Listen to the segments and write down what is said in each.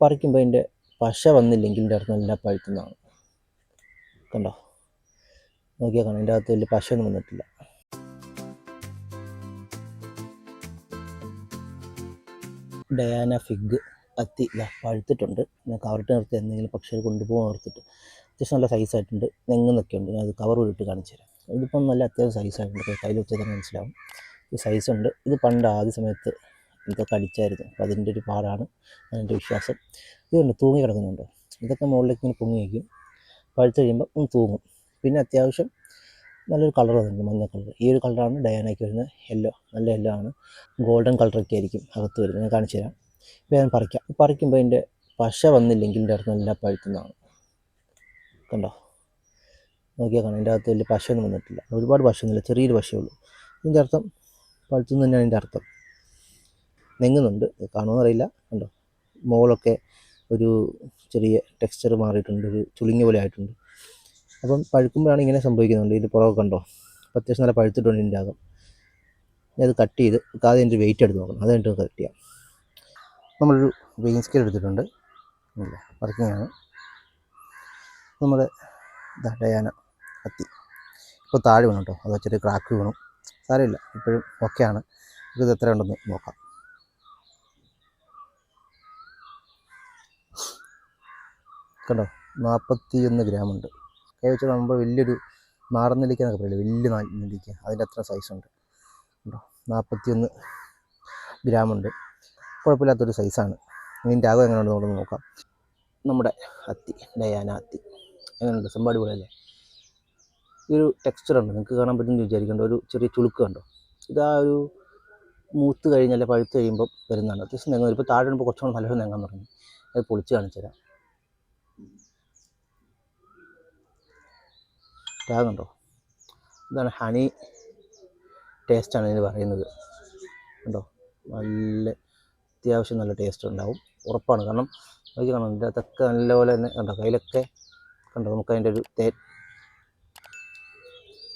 പറിക്കുമ്പോൾ അതിന്റെ പശ വന്നില്ലെങ്കിൽ ഇതിന്റെ അർത്ഥം നല്ല പഴുത്തുന്നതാണ് കണ്ടോ? നോക്കിയാൽ കാണാം. എന്റെ അകത്ത് വലിയ പശയൊന്നും വന്നിട്ടില്ല. ഡയാന ഫിഗ് അത്തി പഴുത്തിട്ടുണ്ട്. ഞാൻ കവറിട്ട് നിർത്തി. എന്തെങ്കിലും പക്ഷികൾ കൊണ്ടുപോകാൻ ഓർത്തിട്ട്. അത്യാവശ്യം നല്ല സൈസ് സൈസായിട്ടുണ്ട് നെങ്ങുന്നൊക്കെ ഉണ്ട്. ഞാൻ അത് കവർ ഇട്ട് കാണിച്ചു തരാം. ഇതിപ്പം നല്ല അത്യാവശ്യം സൈസായിട്ടുണ്ട് കയ്യിൽ വെച്ചാൽ തന്നെ ഈ ഉണ്ട്. ഇത് പണ്ട് ആദ്യ സമയത്ത് ഇതൊക്കെ അടിച്ചായിരുന്നു. അപ്പോൾ അതിന്റെ ഒരു പാടാണ് എന്റെ വിശ്വാസം. ഇതുണ്ട് തൂങ്ങി കിടക്കുന്നുണ്ട്. ഇതൊക്കെ മുകളിലേക്ക് ഇങ്ങനെ പൊങ്ങി വയ്ക്കും പഴുത്ത് കഴിയുമ്പോൾ ഒന്ന് തൂങ്ങും. പിന്നെ അത്യാവശ്യം നല്ലൊരു കളർ വന്നിട്ടുണ്ട് മഞ്ഞ കളർ ഈ ഒരു കളറാണ് ഡയാനയ്ക്ക് വരുന്നത് യെല്ലോ നല്ല യെല്ലോ ആണ്. ഗോൾഡൻ കളറൊക്കെ ആയിരിക്കും അകത്ത് വരുന്നത്. ഞാൻ കാണിച്ചു തരാം. ഞാൻ പറിക്കാം. പറിക്കുമ്പോൾ അതിന്റെ പശ വന്നില്ലെങ്കിൽ ഇതിന്റെ അടുത്ത് നല്ല പഴുത്തുന്നതാണ് കണ്ടോ? നോക്കിയാൽ കാണാം. എന്റെ അകത്ത് വലിയ പശയൊന്നും വന്നിട്ടില്ല. ഒരുപാട് പശയൊന്നുമില്ല. ചെറിയൊരു പശയുള്ളൂ ഇതിന്റെ അർത്ഥം പഴുത്തു തന്നെയാണ് ഇതിന്റെ അർത്ഥം. നെങ്ങുന്നുണ്ട്. കാണുമെന്നറിയില്ല. കണ്ടോ? മുകളൊക്കെ ഒരു ചെറിയ ടെക്സ്ചർ മാറിയിട്ടുണ്ട്. ഒരു ചുളിങ്ങ പോലെ ആയിട്ടുണ്ട്. അപ്പം പഴുക്കുമ്പോഴാണ് ഇങ്ങനെ സംഭവിക്കുന്നുണ്ട് ഇതിൽ പുറകെ കണ്ടോ? അത്യാവശ്യം നല്ല പഴുത്തിട്ടുണ്ട് ഇതിന്റെ അകം. അത് കട്ട് ചെയ്ത് ആദ്യം എന്റെ വെയിറ്റ് എടുത്ത് നോക്കണം. അത് കഴിഞ്ഞിട്ട് കട്ട് ചെയ്യാം. നമ്മളൊരു വെയിൻ സ്കെയിൽ എടുത്തിട്ടുണ്ട്. ഇല്ല വർക്കിംഗ് ആണ്. നമ്മുടെ ദയാന കത്തി. ഇപ്പോൾ താഴെ വീണു കേട്ടോ. അത് ചെറിയ ക്രാക്ക് വീണു. സാരമില്ല. ഇപ്പോഴും ഓക്കെയാണ് ഇത് എത്ര ഉണ്ടെന്ന് നോക്കാം. കണ്ടോ? നാൽപ്പത്തി ഒന്ന് ഉണ്ട് കൈ വെച്ച് നമ്മൾ വലിയൊരു നാടനെല്ലിക്ക എന്നൊക്കെ പറയില്ലേ? വലിയ നെല്ലിക്ക. അതിന്റെ അത്ര സൈസുണ്ട്. കണ്ടോ? നാൽപ്പത്തിയൊന്ന് ഗ്രാമുണ്ട്. കുഴപ്പമില്ലാത്തൊരു സൈസാണ്. ഇതിന്റെ ആകെ എങ്ങനെയുണ്ട്? നമുക്ക് നോക്കാം. നമ്മുടെ അത്തി ഡയാന അത്തി. എങ്ങനെയുണ്ട്? സെമ്പാടി പോലെ അല്ലേ ഈ ഒരു ടെക്സ്ചർ ഉണ്ട്. നിങ്ങൾക്ക് കാണാൻ പറ്റുമെന്ന് വിചാരിക്കേണ്ട. ഒരു ചെറിയ ചുളുക്ക് കണ്ടോ? ഇതാ ഒരു മൂത്ത് കഴിഞ്ഞാൽ പഴുത്ത് കഴിയുമ്പോൾ വരുന്നതാണ്. അത്യാവശ്യം നെങ്ങ ഇപ്പോൾ താഴെ വരുമ്പോൾ കുറച്ചുകൂടെ നല്ലൊരു നെങ്ങാൻ തുടങ്ങി അത് പൊളിച്ച് കാണിച്ചു തരാം ഉണ്ടോ ഇതാണ് ഹണി ടേസ്റ്റാണ് ഇതിന് പറയുന്നത്. കണ്ടോ? നല്ല അത്യാവശ്യം നല്ല ടേസ്റ്റ് ഉണ്ടാവും. ഉറപ്പാണ്. കാരണം നോക്കി കാണാം ഇതിന്റെ അകത്തൊക്കെ നല്ലപോലെ തന്നെ കണ്ടോ? കയ്യിലൊക്കെ കണ്ടോ? നമുക്ക് അതിന്റെ ഒരു തേ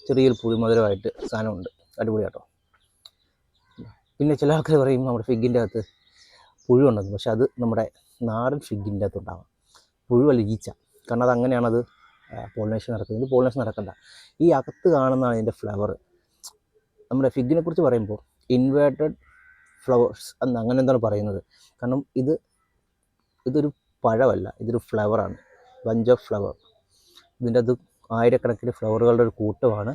ചെറിയൊരു പുളിമധുരമായിട്ട് സാധനമുണ്ട്. അടിപൊളിയാട്ടോ. പിന്നെ ചില ആൾക്കാർ പറയും നമ്മുടെ ഫിഗിന്റെ അകത്ത് പുഴുണ്ടെന്ന് പക്ഷെ അത് നമ്മുടെ നാടൻ ഫിഗിന്റെ അകത്ത് ഉണ്ടാവാം പുഴുവല്ല ഈച്ച. കാരണം അത് അങ്ങനെയാണത് പോളിനേഷൻ നടക്കുന്നത് പോളിനേഷൻ നടക്കണ്ട. ഈ അകത്ത് കാണുന്നതാണ് ഇതിന്റെ ഫ്ലവർ നമ്മുടെ ഫിഗിനെ കുറിച്ച് പറയുമ്പോൾ ഇൻവേർട്ടഡ് ഫ്ലവേഴ്സ് എന്ന് അങ്ങനെ എന്താണ് പറയുന്നത്? കാരണം ഇത് ഇതൊരു പഴമല്ല ഇതൊരു ഫ്ലവറാണ് ബഞ്ച് ഓഫ് ഫ്ലവർ ഇതിന്റെ അത് ആയിരക്കണക്കിന് ഫ്ലവറുകളുടെ ഒരു കൂട്ടമാണ്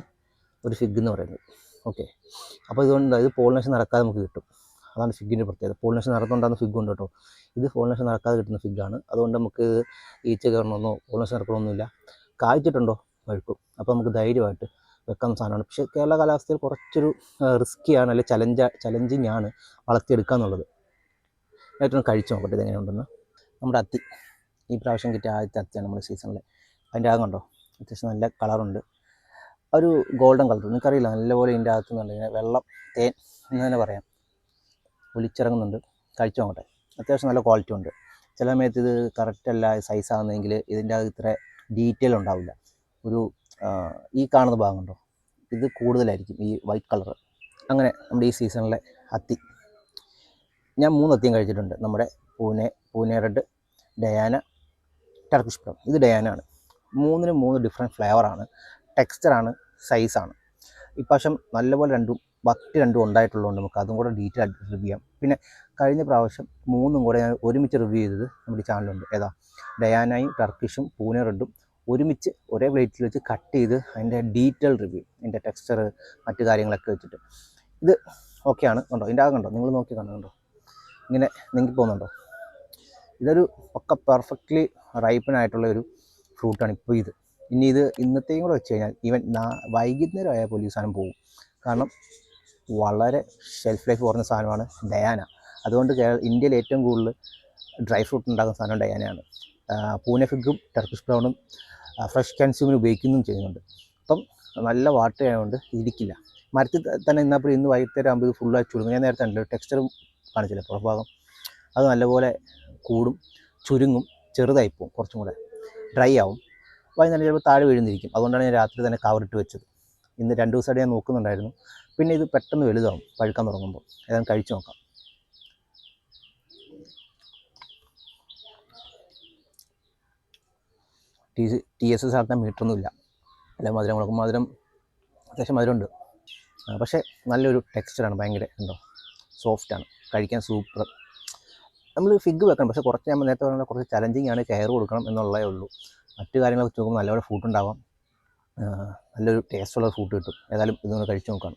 ഒരു ഫിഗ് എന്ന് പറയുന്നത്. ഓക്കെ അപ്പോൾ ഇതുകൊണ്ട് ഇത് പോളിനേഷൻ നടക്കാതെ നമുക്ക് കിട്ടും. അതാണ് ഫിഗിന്റെ പ്രത്യേകത. പോളിനേഷൻ നടന്നുകൊണ്ടാണ് ഫിഗ് ഉണ്ട് കേട്ടോ. ഇത് പോളിനേഷൻ നടക്കാതെ കിട്ടുന്ന ഫിഗാണ് അതുകൊണ്ട് നമുക്ക് ഈച്ച കയറണമെന്നോ പോളിനേഷൻ നടക്കണമെന്നില്ല കായ്ച്ചിട്ടുണ്ടോ? പഴുക്കും. അപ്പോൾ നമുക്ക് ധൈര്യമായിട്ട് വെക്കുന്ന സാധനമാണ്. പക്ഷേ കേരള കാലാവസ്ഥയിൽ കുറച്ചൊരു റിസ്ക്കിയാണ് അല്ലെങ്കിൽ ചലഞ്ച ചലഞ്ചിങ് ആണ് വളർത്തിയെടുക്കുക എന്നുള്ളത്. ഏറ്റവും കഴിച്ചു നോക്കട്ടെ ഇതെങ്ങനെയുണ്ടെന്ന് നമ്മുടെ അത്തി. ഈ പ്രാവശ്യം കിട്ടിയ ആദ്യത്തെ അത്തിയാണ് നമ്മുടെ സീസണിൽ അതിന്റെ ആകുണ്ടോ കണ്ടോ? അത്യാവശ്യം നല്ല കളറുണ്ട് ഒരു ഗോൾഡൻ കളർ നിങ്ങൾക്കറിയില്ല നല്ലപോലെ ഇതിന്റെ അകത്ത് ഇങ്ങനെ വെള്ളം തേൻ എന്ന് തന്നെ പറയാം. ഒലിച്ചിറങ്ങുന്നുണ്ട്. കഴിച്ചു നോക്കട്ടെ. അത്യാവശ്യം നല്ല ക്വാളിറ്റി ഉണ്ട്. ചില സമയത്ത് ഇത് കറക്റ്റ് അല്ല സൈസ് ആകുന്നതെങ്കിൽ ഇതിന്റെ അകത്ത് ഇത്ര ഡീറ്റെയിൽ ഉണ്ടാവില്ല. ഒരു ഈ കാണുന്ന ഭാഗം ഉണ്ടോ ഇത് കൂടുതലായിരിക്കും ഈ വൈറ്റ് കളർ അങ്ങനെ നമ്മുടെ ഈ സീസണിലെ അത്തി. ഞാൻ മൂന്ന് അത്തിയും കഴിച്ചിട്ടുണ്ട്. നമ്മുടെ Pune Pune red Diana Turkish ഇത് ഡയാന ആണ് മൂന്നിനും മൂന്ന് ഡിഫറെന്റ് ഫ്ലേവറാണ് ടെക്സ്ചറാണ് സൈസാണ് ഇപ്രാവശ്യം നല്ലപോലെ രണ്ടും ഭക്തി രണ്ടും ഉണ്ടായിട്ടുള്ളതുകൊണ്ട് നമുക്ക് അതും കൂടെ ഡീറ്റെയിൽ ആയിട്ട് റിവ്യൂ ചെയ്യാം. പിന്നെ കഴിഞ്ഞ പ്രാവശ്യം മൂന്നും കൂടെ ഞാൻ ഒരുമിച്ച് റിവ്യൂ ചെയ്തത് നമ്മുടെ ചാനലുണ്ട് ഏതാ? ഡയാനയും ടർക്കിഷും പൂനെ റെഡും ഒരുമിച്ച് ഒരേ പ്ലേറ്റിൽ വെച്ച് കട്ട് ചെയ്ത് അതിന്റെ ഡീറ്റെയിൽ റിവ്യൂ അതിന്റെ ടെക്സ്ചർ മറ്റു കാര്യങ്ങളൊക്കെ വെച്ചിട്ട്. ഇത് ഓക്കെയാണ് കണ്ടോ? ഇതിന്റെ ആകെ കണ്ടോ? നിങ്ങൾ നോക്കി കണ്ടോ? ഇങ്ങനെ നിങ്ങൾക്ക് പോകുന്നുണ്ടോ? ഇതൊരു ഒക്കെ പെർഫെക്റ്റ്ലി റൈപ്പനായിട്ടുള്ള ഒരു ഫ്രൂട്ടാണ് ഇപ്പോൾ ഇത്. ഇനി ഇത് ഇന്നത്തെയും കൂടെ വെച്ച് കഴിഞ്ഞാൽ ഈവൻ വൈകുന്നേരമായ വൈകുന്നേരം ആയാൽ സാധനം പോകും കാരണം വളരെ ഷെൽഫ് ലൈഫ് കുറഞ്ഞ സാധനമാണ് ഡയാന. അതുകൊണ്ട് ഇന്ത്യയിൽ ഏറ്റവും കൂടുതൽ ഡ്രൈ ഫ്രൂട്ട് ഉണ്ടാക്കുന്ന സാധനം ഡയാനയാണ്. പൂനെ ഫിഗും ടർക്കിഷ് ബ്രൗണും ഫ്രഷ് കൺസ്യൂമിന് ഉപയോഗിക്കുന്നതും ചെയ്യുന്നുണ്ട്. അപ്പം നല്ല വാട്ടർ ആയതുകൊണ്ട് ഇരിക്കില്ല. മരത്തിൽ തന്നെ ഇന്നപ്പോൾ ഇന്ന് വൈകുന്നേരം ആകുമ്പോൾ ഇത് ഫുള്ളായി ചുരുങ്ങും ഞാൻ നേരത്തെ ഉണ്ടല്ലോ ടെക്സ്ചറും കാണിച്ചില്ല പുറഭാഗം അത് നല്ലപോലെ കൂടും ചുരുങ്ങും ചെറുതായി പോകും കുറച്ചും കൂടെ ഡ്രൈ ആവും. വൈകുന്നേരം ചിലപ്പോൾ താഴെ വീഴുന്നിരിക്കും. അതുകൊണ്ടാണ് ഞാൻ രാത്രി തന്നെ കവറിട്ട് വെച്ചത്. ഇന്ന് രണ്ട് ദിവസമായിട്ട് ഞാൻ നോക്കുന്നുണ്ടായിരുന്നു. പിന്നെ ഇത് പെട്ടെന്ന് വലുതാവും പഴുക്കാൻ തുടങ്ങുമ്പോൾ. ഏതാണ്ട് കഴിച്ചു നോക്കാം. ടി ടി എസ് എസ് മീറ്ററൊന്നുമില്ല. അല്ല മധുരം കൊടുക്കും. മധുരം അത്യാവശ്യം മധുരമുണ്ട്. പക്ഷേ നല്ലൊരു ടെക്സ്ചറാണ് ഭയങ്കര ഉണ്ടോ സോഫ്റ്റാണ് കഴിക്കാൻ സൂപ്പർ നമ്മൾ ഫിഗ് വെക്കണം. പക്ഷേ കുറച്ച് നമ്മൾ നേരത്തെ പറഞ്ഞ കുറച്ച് ചലഞ്ചിങ് ആണ് കെയർ കൊടുക്കണം എന്നുള്ളതേ ഉള്ളൂ. മറ്റു കാര്യങ്ങളൊക്കെ നോക്കുമ്പോൾ നല്ലപോലെ ഫുഡ് ഉണ്ടാവാം. നല്ലൊരു ടേസ്റ്റുള്ള ഫുഡ് കിട്ടും. ഏതായാലും ഇതൊന്ന് കഴിച്ചു നോക്കാം.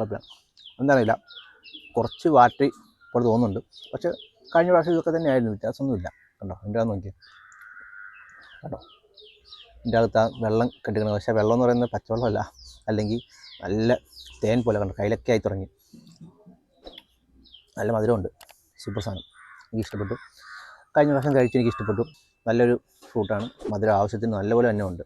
കുഴപ്പമില്ല. എന്താണെന്നില്ല കുറച്ച് വാറ്റ് ഇപ്പോൾ തോന്നുന്നുണ്ട്. പക്ഷേ കഴിഞ്ഞ പ്രാവശ്യം ഇതൊക്കെ തന്നെയായിരുന്നു. വ്യത്യാസമൊന്നുമില്ല. കണ്ടോ? എന്റെ നോക്കി കണ്ടോ? എന്റെ അകത്ത് ആ വെള്ളം കെട്ടിക്കണം പക്ഷേ വെള്ളം എന്ന് പറയുന്നത് പച്ചവെള്ളമല്ല. അല്ലെങ്കിൽ നല്ല തേൻ പോലെ കണ്ടോ? കയ്യിലൊക്കെ ആയി തുടങ്ങി. നല്ല മധുരമുണ്ട്. സൂപ്പർ സാധനം. എനിക്ക് ഇഷ്ടപ്പെട്ടു. കഴിഞ്ഞ പ്രാവശ്യം കഴിച്ച് എനിക്ക് ഇഷ്ടപ്പെട്ടു. നല്ലൊരു ഫ്രൂട്ടാണ്. മധുരം ആവശ്യത്തിന് നല്ലപോലെ തന്നെ ഉണ്ട്.